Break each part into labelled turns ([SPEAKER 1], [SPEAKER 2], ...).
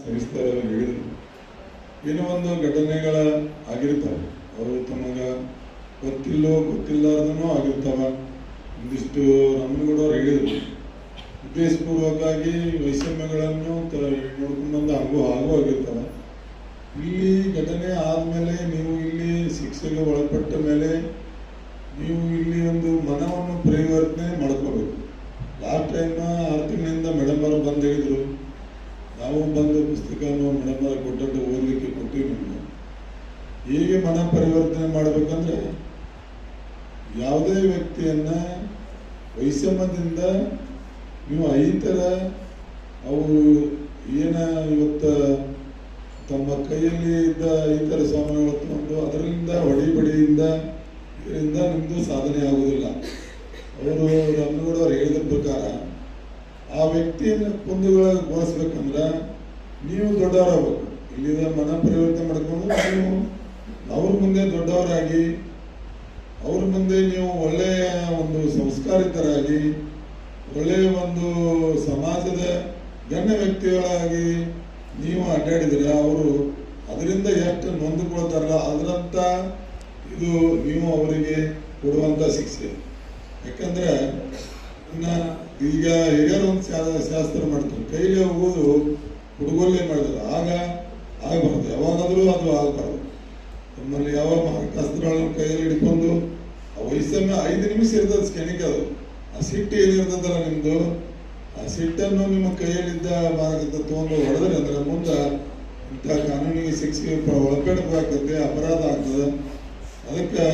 [SPEAKER 1] ಸವಿಸ್ತಾರವಾಗಿ ಏನೋ ಒಂದು ಘಟನೆಗಳ ಆಗಿರ್ತಾವೆ ಅವರು ತಮಗ ಗೊತ್ತಿಲ್ಲೋ ಗೊತ್ತಿಲ್ಲಾರ್ದನೂ ಆಗಿರ್ತಾವ. ಒಂದಿಷ್ಟು ರಾಮನಗೌಡವ್ರು ಹೇಳಿದರು. ಉದ್ದೇಶಪೂರ್ವಕವಾಗಿ ವೈಷಮ್ಯಗಳನ್ನು ನೋಡ್ಕೊಂಡು ಬಂದು ಹಂಗೂ ಹಾಗೂ ಆಗಿರ್ತಾವ. ಇಲ್ಲಿ ಘಟನೆ ಆದಮೇಲೆ ನೀವು ಇಲ್ಲಿ ಶಿಕ್ಷೆಗೆ ಒಳಪಟ್ಟ ಮೇಲೆ ನೀವು ಇಲ್ಲಿ ಒಂದು ಮನವನ್ನು ಪರಿವರ್ತನೆ ಮಾಡ್ಕೋಬೇಕು. ಲಾಸ್ಟ್ ಟೈಮ್ ಆರು ತಿಂಗಳಿಂದ ಮೇಡಮ್ ಅವರು ಬಂದು ಹೇಳಿದರು. ನಾವು ಬಂದು ಪುಸ್ತಕವನ್ನು ಮೇಡಮ್ ಅವರು ಕೊಟ್ಟದ್ದು ಓದಲಿಕ್ಕೆ ಕೊಟ್ಟಿವಿ ನಿಮಗೆ ಹೇಗೆ ಮನ ಪರಿವರ್ತನೆ ಮಾಡಬೇಕಂದ್ರೆ ಯಾವುದೇ ವ್ಯಕ್ತಿಯನ್ನ ವೈಷಮ್ಯದಿಂದ ನೀವು ಐತರ ಅವರು ಏನ ಇವತ್ತ ತಮ್ಮ ಕೈಯಲ್ಲಿ ಇದ್ದ ಐತರ ಸಾಮಾನುಗಳು ತಗೊಂಡು ಅದರಿಂದ ಹೊಡಿ ಬಡಿಯಿಂದ ಇದರಿಂದ ನಿಮ್ಮದು ಸಾಧನೆ ಆಗುವುದಿಲ್ಲ. ಅವರು ನಮ್ಮ ಹೇಳಿದ ಪ್ರಕಾರ ಆ ವ್ಯಕ್ತಿಯನ್ನು ಕುಂದುಗೊಳಿಸ್ಬೇಕಂದ್ರೆ ನೀವು ದೊಡ್ಡವರಾಗಬೇಕು. ಇಲ್ಲಿದ ಮನ ಪರಿವರ್ತನೆ ಮಾಡ್ಕೊಂಡು ನೀವು ಅವ್ರ ಮುಂದೆ ದೊಡ್ಡವರಾಗಿ, ಅವ್ರ ಮುಂದೆ ನೀವು ಒಳ್ಳೆಯ ಒಂದು ಸಂಸ್ಕಾರಿತರಾಗಿ ಒಳ್ಳೆಯ ಒಂದು ಸಮಾಜದ ಗಣ್ಯ ವ್ಯಕ್ತಿಗಳಾಗಿ ನೀವು ಅಡ್ಡಾಡಿದರೆ ಅವರು ಅದರಿಂದ ಎಷ್ಟು ನೊಂದುಕೊಳ್ತಾರಲ್ಲ ಅದರಂಥ ಇದು ನೀವು ಅವರಿಗೆ ಕೊಡುವಂಥ ಶಿಕ್ಷೆ. ಯಾಕಂದ್ರೆ ಈಗ ಹಿರಿಯರು ಒಂದು ಶಾಸ್ತ್ರ ಮಾಡ್ತಾರೆ. ಕೈಲಿ ಹೋಗೋದು ಹುಡುಗಲ್ಲೇ ಮಾಡಿದ್ರು ಆಗ ಆಗಬಾರ್ದು. ಯಾವಾಗಾದರೂ ಅದು ಆಗಬಾರ್ದು. ನಮ್ಮಲ್ಲಿ ಯಾವ ಕಸ್ತ್ರಗಳನ್ನು ಕೈಯಲ್ಲಿ ಹಿಡ್ಕೊಂಡು ಆ ವಯಸ್ಸನ್ನು ಐದು ನಿಮಿಷ ಇರ್ತದೆ ಸ್ಕ್ಯಾನಿಂಗ್ ಅದು. ಆ ಸಿಟ್ಟು ಏನಿರ್ತದಲ್ಲ ನಿಮ್ದು? ಆ ಸಿಟ್ಟನ್ನು ನಿಮ್ಮ ಕೈಯಲ್ಲಿದ್ದ ಮಾರ್ಗದ ತೊಗೊಂಡು ಹೊಡೆದ್ರೆ ಅಂದ್ರೆ ಮುಂದೆ ಇಂಥ ಕಾನೂನಿಗೆ ಶಿಕ್ಷೆಗೆ ಒಳಪಡಬೇಕಾಗ್ತದೆ ಅಪರಾಧ ಆಗ್ತದೆ. ಅದಕ್ಕೆ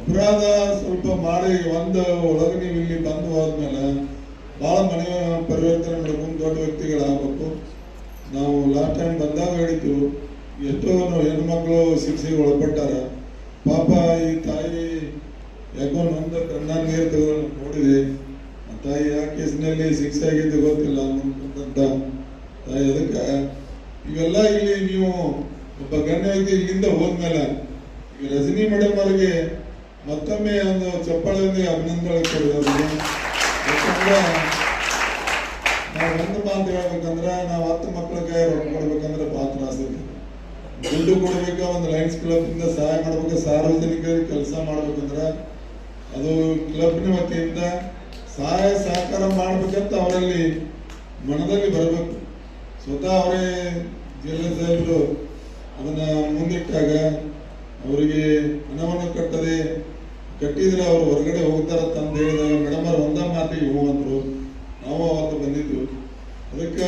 [SPEAKER 1] ಅಪರಾಧ ಸ್ವಲ್ಪ ಮಾಡಿ, ಒಂದು ಒಳಗೆ ನೀವು ಇಲ್ಲಿ ಬಂದು ಹೋದ್ಮೇಲೆ ಭಾಳ ಮನೆಯ ಪರಿವರ್ತನೆ ಮಾಡ್ಕೊಂಡು ದೊಡ್ಡ ವ್ಯಕ್ತಿಗಳಾಗಬೇಕು. ನಾವು ಲಾಸ್ಟ್ ಟೈಮ್ ಬಂದಾಗ ಹೇಳಿದ್ದು, ಎಷ್ಟೋ ಹೆಣ್ಮಕ್ಳು ಶಿಕ್ಷೆಗೆ ಒಳಪಟ್ಟಾರ. ಪಾಪ ಈ ತಾಯಿ ಯಾಕೋ ನಂದು ಕಣ್ಣ ನೀರು ತಗೊಂಡು ನೋಡಿದೆ. ಆ ತಾಯಿ ಆ ಕೇಸಿನಲ್ಲಿ ಶಿಕ್ಷೆ ಆಗಿದ್ದು ಗೊತ್ತಿಲ್ಲ ಅಂತ ತಾಯಿ ಅದಕ್ಕೆ, ಇವೆಲ್ಲ ಇಲ್ಲಿ ನೀವು ಒಬ್ಬ ಗಣ್ಯ ವ್ಯಕ್ತಿ ಇಲ್ಲಿಂದ ಹೋದ್ಮೇಲೆ, ಈಗ ರಜನಿ ಮೇಡಮ್ ಅವರಿಗೆ ಮತ್ತೊಮ್ಮೆ ಒಂದು ಚಪ್ಪಾಳೆಯೊಂದಿಗೆ ಅಭಿನಂದನೆ ಕೊಡೋದು ಯಾಕಂದ್ರೆ ನಾವು ಒಂದು ಮಾತು ಹೇಳ್ಬೇಕಂದ್ರೆ ನಾವು ಹತ್ತು ಮಕ್ಕಳಿಗೆ ರೊಕ್ಕ ಕೊಡ್ಬೇಕಂದ್ರೆ ಭಾಳ ಆಸಕ್ತಿ ದುಡ್ಡು ಕೊಡ್ಬೇಕು ಒಂದು ಲೈನ್ಸ್ ಕ್ಲಬ್ ಇಂದ ಸಹಾಯ ಮಾಡ್ಬೇಕು ಸಾರ್ವಜನಿಕರಿಗೆ ಕೆಲಸ ಮಾಡ್ಬೇಕಂದ್ರೆ ಅದು ಕ್ಲಬ್ನ ವತಿಯಿಂದ ಸಹಾಯ ಸಹಕಾರ ಮಾಡ್ಬೇಕಂತ ಅವರಲ್ಲಿ ಮನದಲ್ಲಿ ಬರಬೇಕು. ಸ್ವತಃ ಅವರೇ ಜಿಲ್ಲಾ ಸಾಹೇಬರು ಮುಂದಿಟ್ಟಾಗ ಅವರಿಗೆ ಹಣವನ್ನು ಕಟ್ಟದೆ ಕಟ್ಟಿದ್ರೆ ಅವರು ಹೊರಗಡೆ ಹೋಗ್ತಾರಂತ ಅಂತ ಹೇಳಿದಾಗ ಮೇಡಮ್ ಅವ್ರು ಒಂದ